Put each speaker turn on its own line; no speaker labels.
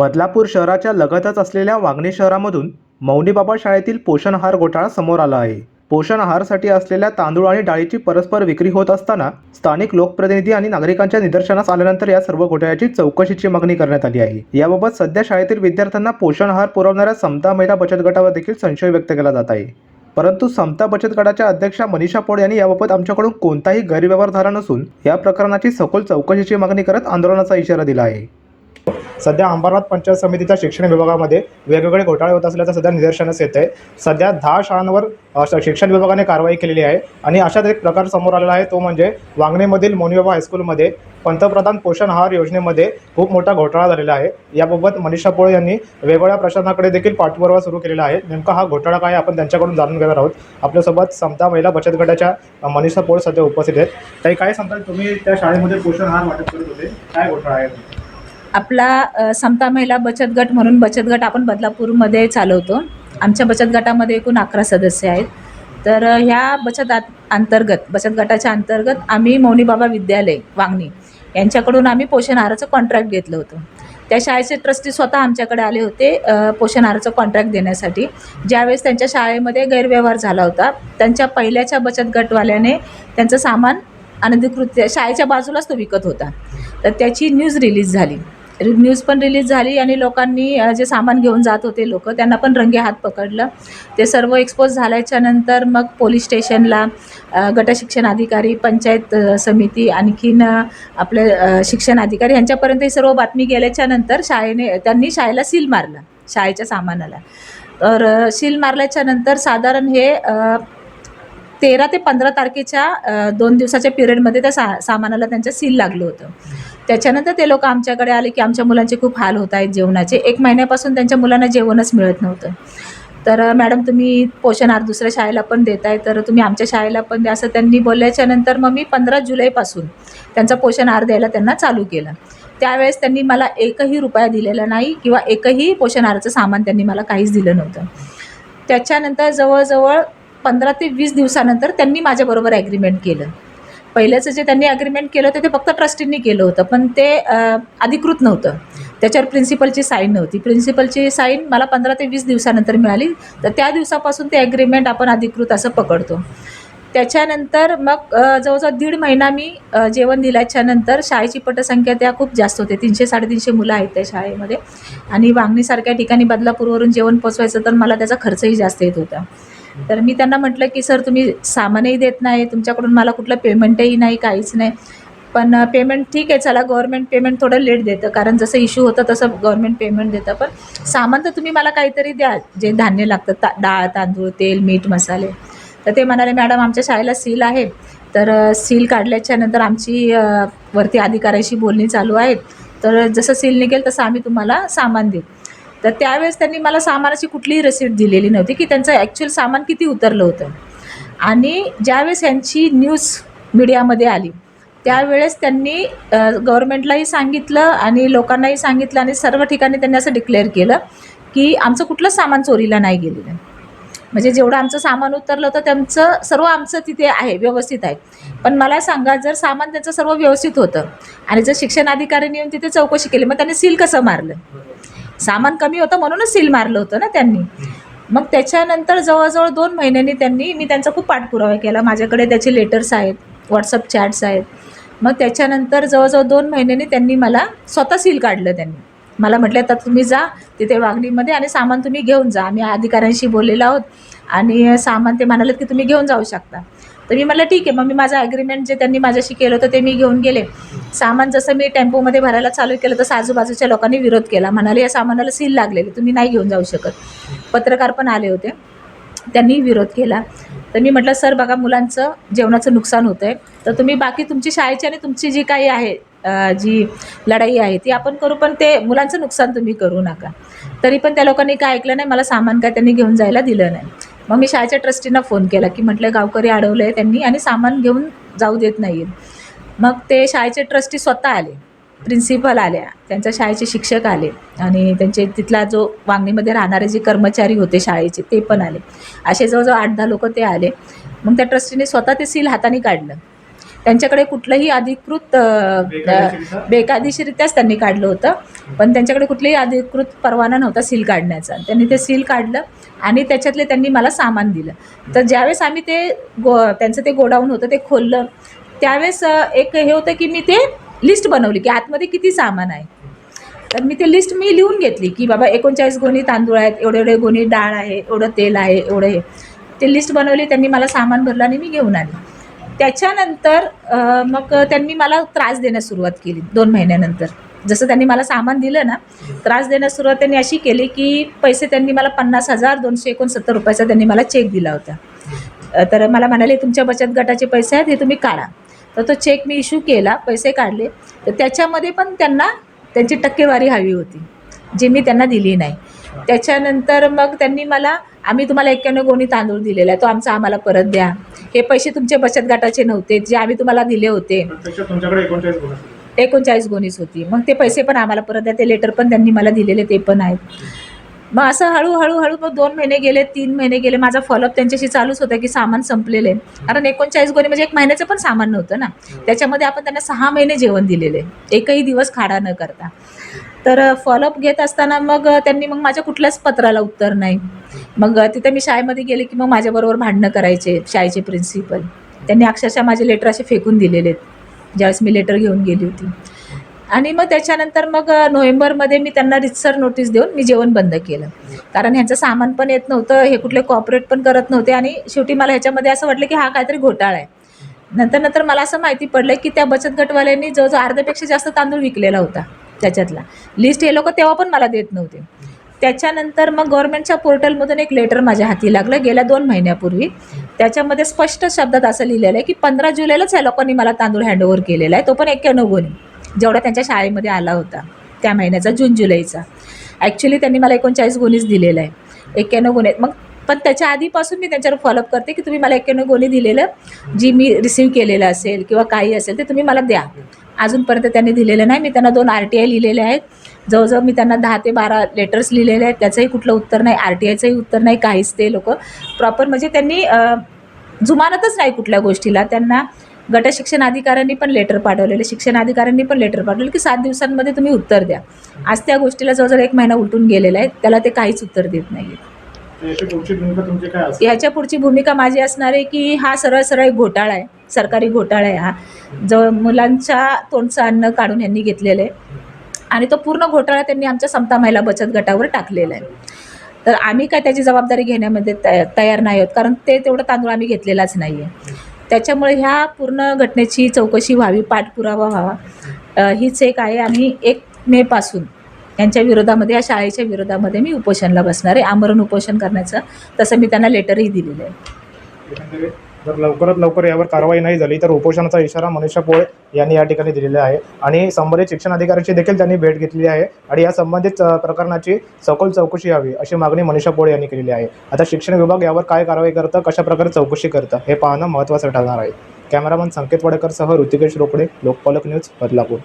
बदलापूर शहराच्या लगतच असलेल्या वांगणी शहरामधून मौनीबाबा शाळेतील पोषण आहार घोटाळा समोर आला आहे. पोषण आहारसाठी असलेल्या तांदूळ आणि डाळीची परस्पर विक्री होत असताना स्थानिक लोकप्रतिनिधी आणि नागरिकांच्या निदर्शनास आल्यानंतर या सर्व घोटाळ्याची चौकशीची मागणी करण्यात आली आहे. याबाबत सध्या शाळेतील विद्यार्थ्यांना पोषण आहार पुरवणाऱ्या समता महिला बचत गटावर देखील संशय व्यक्त केला जात आहे. परंतु समता बचत गटाच्या अध्यक्षा मनीषा पोळ यांनी याबाबत आमच्याकडून कोणताही गैरव्यवहार झाला नसून या प्रकरणाची सखोल चौकशीची मागणी करत आंदोलनाचा इशारा दिला आहे. सध्या अंबरनाथ पंचायत समितीच्या शिक्षण विभागामध्ये वेगवेगळे घोटाळे होत असल्याचं सध्या निदर्शनास येत आहे सध्या दहा शाळांवर शिक्षण विभागाने कारवाई केलेली आहे आणि अशाच एक प्रकार समोर आलेला आहे तो म्हणजे वांगणेमधील मोनीबाबा हायस्कूलमध्ये पंतप्रधान पोषण आहार योजनेमध्ये खूप मोठा घोटाळा झालेला आहे. याबाबत मनीषा पोळ यांनी वेगवेगळ्या प्रशासनाकडे देखील पाठपुरावा सुरू केलेला आहे. नेमका हा घोटाळा काय आपण त्यांच्याकडून जाणून घेणार आहोत. आपल्यासोबत समता महिला बचत गटाच्या मनीषा पोळ सध्या उपस्थित आहेत. काही काय सांगताल तुम्ही त्या शाळेमध्ये पोषण आहार वाटप करत होते. काय घोटाळा आहे?
आपला समता महिला बचत गट म्हणून बचत गट आपण बदलापूरमध्ये चालवतो. आमच्या बचत गटामध्ये एकूण अकरा सदस्य आहेत. तर ह्या बचत आत- अंतर्गत बचत गटाच्या अंतर्गत आम्ही मौनीबाबा विद्यालय वांगणी यांच्याकडून आम्ही पोषण आहाराचं कॉन्ट्रॅक्ट घेतलं होतं. त्या शाळेचे ट्रस्टी स्वतः आमच्याकडे आले होते पोषण आहाराचं कॉन्ट्रॅक्ट देण्यासाठी. ज्यावेळेस त्यांच्या शाळेमध्ये गैरव्यवहार झाला होता त्यांच्या पहिल्याच्या बचत गटवाल्याने त्यांचं सामान अनधिकृत शाळेच्या बाजूलाच तो विकत होता. तर त्याची न्यूज रिलीज झाली. न्यूज पण रिलीज झाली आणि लोकांनी जे सामान घेऊन जात होते लोक त्यांना पण रंगे हात पकडलं. ते सर्व एक्सपोज झाल्याच्यानंतर मग पोलीस स्टेशनला गटशिक्षण अधिकारी पंचायत समिती आणखीन आपले शिक्षण अधिकारी यांच्यापर्यंत ही सर्व बातमी गेल्याच्यानंतर शाळेने त्यांनी शाळेला सील मारलं शाळेच्या सामानाला. तर सील मारल्याच्या नंतर साधारण हे तेरा ते पंधरा तारखेच्या दोन दिवसाच्या पिरियडमध्ये त्या सा सामानाला त्यांचं सील लागलं होतं. त्याच्यानंतर ते लोक आमच्याकडे आले की आमच्या मुलांचे खूप हाल होत आहेत जेवणाचे. एक महिन्यापासून त्यांच्या मुलांना जेवणच मिळत नव्हतं. तर मॅडम तुम्ही पोषण आहार दुसऱ्या शाळेला पण देत आहे तर तुम्ही आमच्या शाळेला पण द्या असं त्यांनी बोलल्याच्या नंतर मग मी पंधरा जुलैपासून त्यांचा पोषण आहार द्यायला त्यांना चालू केलं. त्यावेळेस त्यांनी मला एकही रुपया दिलेला नाही किंवा एकही पोषण आहाराचं सामान त्यांनी मला काहीच दिलं नव्हतं. त्याच्यानंतर जवळजवळ पंधरा ते वीस दिवसानंतर त्यांनी माझ्याबरोबर ॲग्रीमेंट केलं. पहिल्याचं जे त्यांनी ॲग्रीमेंट केलं होतं ते फक्त ट्रस्टींनी केलं होतं. पण ते अधिकृत नव्हतं. त्याच्यावर प्रिन्सिपलची साईन नव्हती. प्रिन्सिपलची साईन मला पंधरा ते वीस दिवसानंतर मिळाली. तर त्या दिवसापासून ते ॲग्रीमेंट आपण अधिकृत असं पकडतो. त्याच्यानंतर मग जवळजवळ दीड महिना मी जेवण दिल्याच्यानंतर शाळेची पटसंख्या त्या खूप जास्त होते तीनशे साडेतीनशे मुलं आहेत त्या शाळेमध्ये. आणि वांगणीसारख्या ठिकाणी बदलापूरवरून जेवण पोचवायचं तर मला त्याचा खर्चही जास्त येत होता. तर मी त्यांना म्हटलं की सर तुम्ही सामानही देत नाही तुमच्याकडून मला कुठलं पेमेंटही नाही काहीच नाही. पण पेमेंट ठीक आहे चला गव्हर्मेंट पेमेंट थोडं लेट देतं कारण जसं इश्यू होतं तसं गव्हर्मेंट पेमेंट देतं. पण सामान तर तुम्ही मला काहीतरी द्या जे धान्य लागतं ता डाळ तांदूळ तेल मीठ मसाले. तर ते म्हणाले मॅडम आमच्या शाळेला सील आहे. तर सील काढल्याच्या नंतर आमची वरती अधिकाऱ्याशी बोलणी चालू आहेत तर जसं सील निघेल तसं आम्ही तुम्हाला सामान देऊ. तर त्यावेळेस त्यांनी मला सामानाची कुठलीही रसीद दिलेली नव्हती की त्यांचं ॲक्च्युअल सामान किती उतरलं होतं. आणि ज्यावेळेस यांची न्यूज मीडियामध्ये आली त्यावेळेस त्यांनी गव्हर्मेंटलाही सांगितलं आणि लोकांनाही सांगितलं आणि सर्व ठिकाणी त्यांनी असं डिक्लेअर केलं की आमचं कुठलंच सामान चोरीला नाही गेलेलं. म्हणजे जेवढं आमचं सामान उतरलं होतं त्यांचं सर्व आमचं तिथे आहे व्यवस्थित आहे. पण मला सांगा जर सामान त्यांचं सर्व व्यवस्थित होतं आणि जर शिक्षण अधिकाऱ्यांनी येऊन तिथे चौकशी केली मग त्यांनी सील कसं मारलं? सामान कमी होतं म्हणूनच सील मारलं होतं ना त्यांनी. मग त्याच्यानंतर जवळजवळ दोन महिन्यांनी त्यांनी मी त्यांचा खूप पाठपुरावा केला. माझ्याकडे त्याचे लेटर्स आहेत व्हॉट्सअप चॅट्स आहेत. मग त्याच्यानंतर जवळजवळ दोन महिन्यांनी त्यांनी मला स्वतः सील काढलं त्यांनी. मला म्हटलं आता तुम्ही जा तिथे वागणीमध्ये आणि सामान तुम्ही घेऊन जा. आम्ही अधिकाऱ्यांशी बोललेलो आहोत आणि सामान ते म्हणाले की तुम्ही घेऊन जाऊ शकता. तर मी म्हटलं ठीक आहे. मग मी माझं ॲग्रीमेंट जे त्यांनी माझ्याशी केलं होतं ते मी घेऊन गेले. सामान जसं मी टेम्पोमध्ये भरायला चालू केलं तसं आजूबाजूच्या लोकांनी विरोध केला. म्हणाले या सामानाला सील लागलेली तुम्ही नाही घेऊन जाऊ शकत. पत्रकार पण आले होते. त्यांनी विरोध केला. तर मी म्हटलं सर बघा मुलांचं जेवणाचं नुकसान होतं आहे तर तुम्ही बाकी तुमची शाळेची आणि तुमची जी काही आहे जी लढाई आहे ती आपण करू पण ते मुलांचं नुकसान तुम्ही करू नका. तरी पण त्या लोकांनी काय ऐकलं नाही मला सामान काय त्यांनी घेऊन जायला दिलं नाही. मग मी शाळेच्या ट्रस्टींना फोन केला की म्हटलं गावकरी अडवलं आहे त्यांनी आणि सामान घेऊन जाऊ देत नाही मग ते शाळेचे ट्रस्टी स्वतः आले प्रिन्सिपल आल्या त्यांच्या शाळेचे शिक्षक आले आणि त्यांचे तिथला जो वांगणीमध्ये राहणारे जे कर्मचारी होते शाळेचे ते पण आले. असे जवळजवळ आठ दहा लोक ते आले. मग त्या ट्रस्टीने स्वतः ते सील हाताने काढलं. त्यांच्याकडे कुठलंही अधिकृत बेकायदेशीरित्याच त्यांनी काढलं होतं. पण त्यांच्याकडे कुठलाही अधिकृत परवाना नव्हता सील काढण्याचा. त्यांनी ते सील काढलं आणि त्याच्यातले त्यांनी मला सामान दिलं. तर ज्यावेळेस आम्ही ते गो त्यांचं ते गोडाऊन होतं ते खोललं त्यावेळेस एक हे होतं की मी ते लिस्ट बनवली की आतमध्ये किती सामान आहे. तर मी ते लिस्ट मी लिहून घेतली की बाबा एकोणचाळीस गोणी तांदूळ आहेत एवढे एवढे गोणी डाळ आहे एवढं तेल आहे एवढं हे. ते लिस्ट बनवली त्यांनी मला सामान भरलं आणि मी घेऊन आली. त्याच्यानंतर मग त्यांनी मला त्रास देण्यास सुरुवात केली दोन महिन्यानंतर. जसं त्यांनी मला सामान दिलं ना त्रास देण्यास सुरुवात त्यांनी अशी केली की पैसे त्यांनी मला पन्नास हजार दोनशे एकोणसत्तर रुपयाचा त्यांनी मला चेक दिला होता. तर मला म्हणाले तुमच्या बचत गटाचे पैसे आहेत हे तुम्ही काढा. तर तो चेक मी इश्यू केला पैसे काढले. तर त्याच्यामध्ये पण त्यांना त्यांची टक्केवारी हवी होती जी मी त्यांना दिली नाही. त्याच्यानंतर मग त्यांनी मला आम्ही तुम्हाला एक्क्याण्णव गोणी तांदूळ दिलेला आहे तो आमचा आम्हाला परत द्या. हे पैसे तुमचे बचत गटाचे नव्हते जे आम्ही तुम्हाला दिले होते.
तुमच्याकडे एकोणचाळीस गुण असतील.
एकोणचाळीस गोणीच होती. मग ते पैसे पण आम्हाला परत द्या. ते लेटर पण त्यांनी मला दिलेले ते पण आहेत. मग असं हळूहळू हळू मग दोन महिने गेले तीन महिने गेले. माझा फॉलोअप त्यांच्याशी चालूच होता की सामान संपलेलं. आहे कारण एकोणचाळीस गोणी म्हणजे एक महिन्याचं पण सामान नव्हतं ना. त्याच्यामध्ये आपण त्यांना सहा महिने जेवण दिलेले. एकही दिवस खाडा न करता. तर फॉलोअप घेत असताना मग त्यांनी मग माझ्या कुठल्याच पत्राला उत्तर नाही. मग तिथे मी शाळेमध्ये गेले की मग माझ्याबरोबर भांडणं करायचे शाळेचे प्रिन्सिपल त्यांनी अक्षरशः माझे लेटर असे फेकून दिलेले आहेत ज्यावेळेस मी लेटर घेऊन गेली होती. आणि मग त्याच्यानंतर मग नोव्हेंबरमध्ये मी त्यांना रितसर नोटीस देऊन मी जेवण बंद केलं. कारण ह्यांचं सामान पण येत नव्हतं हे कुठले कॉपरेट पण करत नव्हते आणि शेवटी मला ह्याच्यामध्ये असं वाटलं की हा काहीतरी घोटाळा आहे. नंतर नंतर मला असं माहिती पडलं की त्या बचत गटवाल्यांनी जवळजवळ अर्ध्यापेक्षा जास्त तांदूळ विकलेला होता. त्याच्यातला. लिस्ट हे लोक तेव्हा पण मला देत नव्हते. त्याच्यानंतर मग गव्हर्नमेंटच्या पोर्टलमधून एक लेटर माझ्या हाती लागलं गेल्या दोन महिन्यापूर्वी. त्याच्यामध्ये स्पष्ट शब्दात असं लिहिलेलं आहे की पंधरा जुलैलाच या लोकांनी मला तांदूळ हँडओव्हर केलेला आहे. तो पण एक्क्याण्णव गोणी जेवढा त्यांच्या शाळेमध्ये आला होता. त्या महिन्याचा जून जुलैचा. ॲक्च्युली त्यांनी मला एकोणचाळीस गोणीच दिलेला आहे. एक्क्याण्णव गोणी आहेत. मग पण त्याच्या आधीपासून मी त्यांच्यावर फॉलोअप करते की तुम्ही मला एक्क्याण्णव गोणी दिलेलं. जी मी रिसीव्ह केलेलं असेल किंवा काही असेल ते तुम्ही मला द्या. अजूनपर्यंत त्यांनी दिलेलं नाही. मी त्यांना दोन आर टी आय लिहिलेले आहेत. जवळजवळ मी त्यांना दहा ते बारा लेटर्स लिहिलेले आहेत. त्याचंही कुठलं उत्तर नाही आर टी आयचंही उत्तर नाही काहीच ते लोक प्रॉपर म्हणजे त्यांनी जुमानतच नाही कुठल्या गोष्टीला. त्यांना गट शिक्षण अधिकाऱ्यांनी पण लेटर पाठवलेले शिक्षण अधिकाऱ्यांनी पण लेटर पाठवले की सात दिवसांमध्ये तुम्ही उत्तर द्या. आज त्या गोष्टीला जवळजवळ एक महिना उलटून गेलेला आहे. त्याला ते काहीच उत्तर देत नाही ह्याच्या पुढची भूमिका माझी असणार आहे की हा सरळ सरळ एक घोटाळा आहे. सरकारी घोटाळा आहे हा. जो मुलांच्या तोंडचं अन्न काढून यांनी घेतलेलं आहे. आणि तो पूर्ण घोटाळा त्यांनी आमच्या समता महिला बचत गटावर टाकलेला आहे. तर आम्ही काय त्याची जबाबदारी घेण्यामध्ये तया तयार नाही आहोत. कारण ते तेवढं तांदूळ आम्ही घेतलेलाच नाही आहे त्याच्यामुळे ह्या पूर्ण घटनेची चौकशी व्हावी पाठपुरावा व्हावा हीच एक आहे. आणि एक मेपासून यांच्या विरोधामध्ये या शाळेच्या विरोधामध्ये मी उपोषणला बसणार आहे. आमरण उपोषण करण्याचं तसं मी त्यांना लेटरही दिलेलं आहे.
जर लवकरात लवकर यावर कारवाई नाही झाली तर उपोषणाचा इशारा मनीषा पोळे यांनी या ठिकाणी दिलेला आहे. आणि संबंधित शिक्षण अधिकाऱ्याची देखील त्यांनी भेट घेतली आहे. आणि या संबंधित प्रकरणाची सखोल चौकशी हवी अशी मागणी मनीषा पोळे यांनी केलेली आहे. आता शिक्षण विभाग यावर काय कारवाई करतं कशा प्रकारे चौकशी करतं हे पाहणं महत्त्वाचं ठरणार आहे. कॅमेरामन संकेत वडेकरसह ऋतिकेश रोकडे लोकपालक न्यूज बदलापूर.